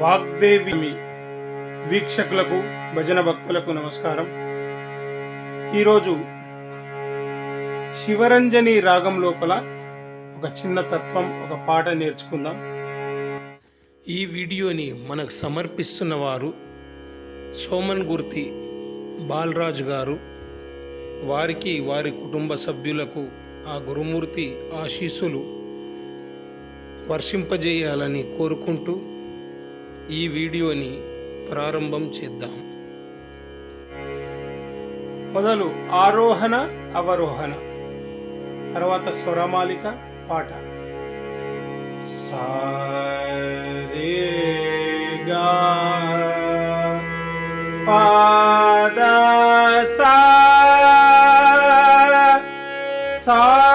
వాగ్దేవి వీక్షకులకు భజన భక్తులకు నమస్కారం. ఈరోజు శివరంజని రాగం లోపల ఒక చిన్న తత్వం ఒక పాట నేర్చుకుందాం. ఈ వీడియోని మనకు సమర్పిస్తున్న వారు సోమన్ గుర్తి బాలరాజు గారు. వారికి వారి కుటుంబ సభ్యులకు ఆ గురుమూర్తి ఆశీస్సులు వర్షింపజేయాలని కోరుకుంటూ ఈ వీడియోని ప్రారంభం చేద్దాం. మొదలు ఆరోహణ అవరోహణ. తర్వాత స్వరమాలిక పాట. సారేగా పాద సా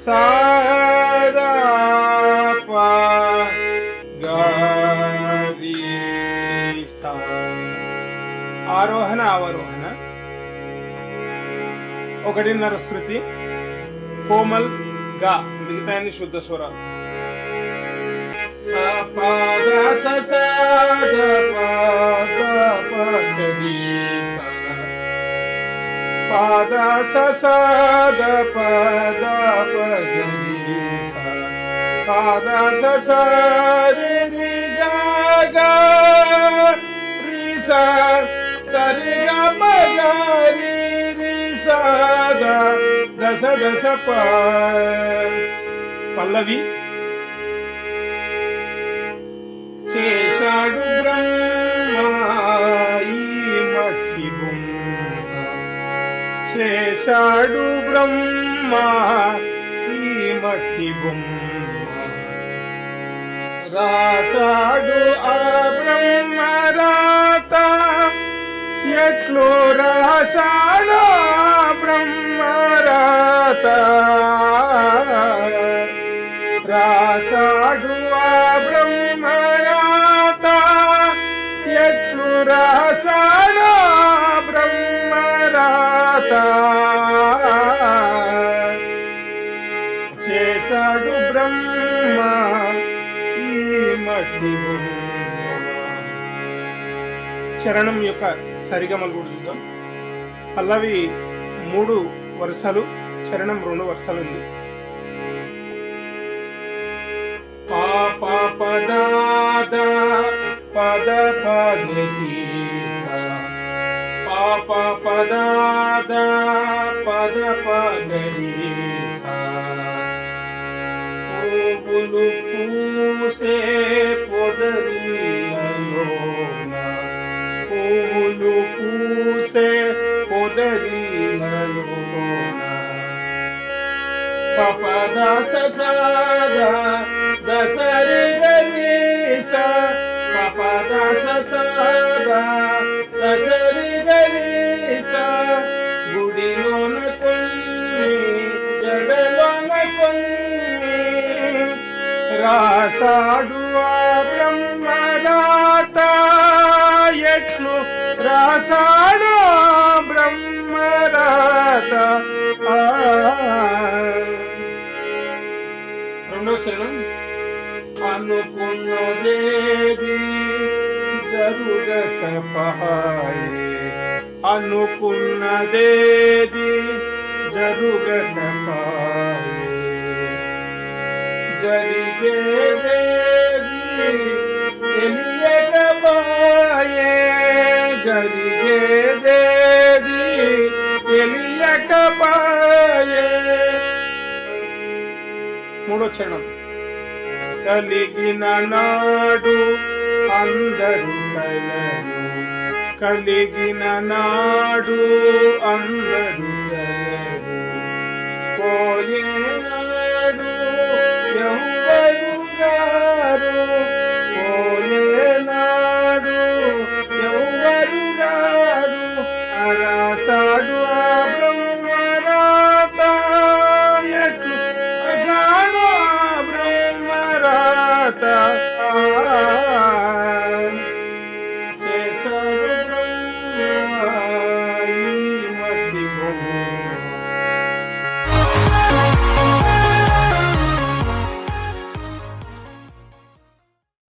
సాదా పగరి సా ఆరోహణ అవరోహణ ఒకటిన్నర శృతి కోమల్ గా మిగతా అన్ని శుద్ధ స్వరాలు సపద ససద పద పదరి స పద పద ససరి రి గా గా రి స సరి గ ప గ రి దశ దశ పల్లవి చేశాడు బ్రహ్మాయి చేశాడు బ్రహ్మా ఈ మట్టి బొమ్మ. రాశాడు ఆ బ్రహ్మ రాత ఎట్లు రాశాడు బ్రహ్మ రాత రాశాడు ఆ బ్రహ్మరాత చరణం యొక్క సరిగమలు కూడా చూద్దాం. పల్లవి మూడు వరుసలు చరణం రెండు వరుసలు ఉంది. పాప పదాద పద పాప పదాద పద పూసే పొదరి lucuse poderimă lumea. Papa da sa sada, da sa riverisa, Papa da sa sada, da sa riverisa, Gudinona kunni, jagalona rasadu চরণ অনুপূর্ণ দেবী জরুরত পাহায় অনুপূর্ণ দেবী জরুরত পাহায় জরিগে দেবী এলিয়ে গবায়ে। জরিগে మూడో చరణం. కలిగిన నాడు అందరూ కలరు. కలిగిన నాడు అందరూ కలరు. పోయే నాడు ఎవరు పోయే నాడు ఎవరు అరాసాడు ఆ బ్రహ్మరాత. ఎట్లు That.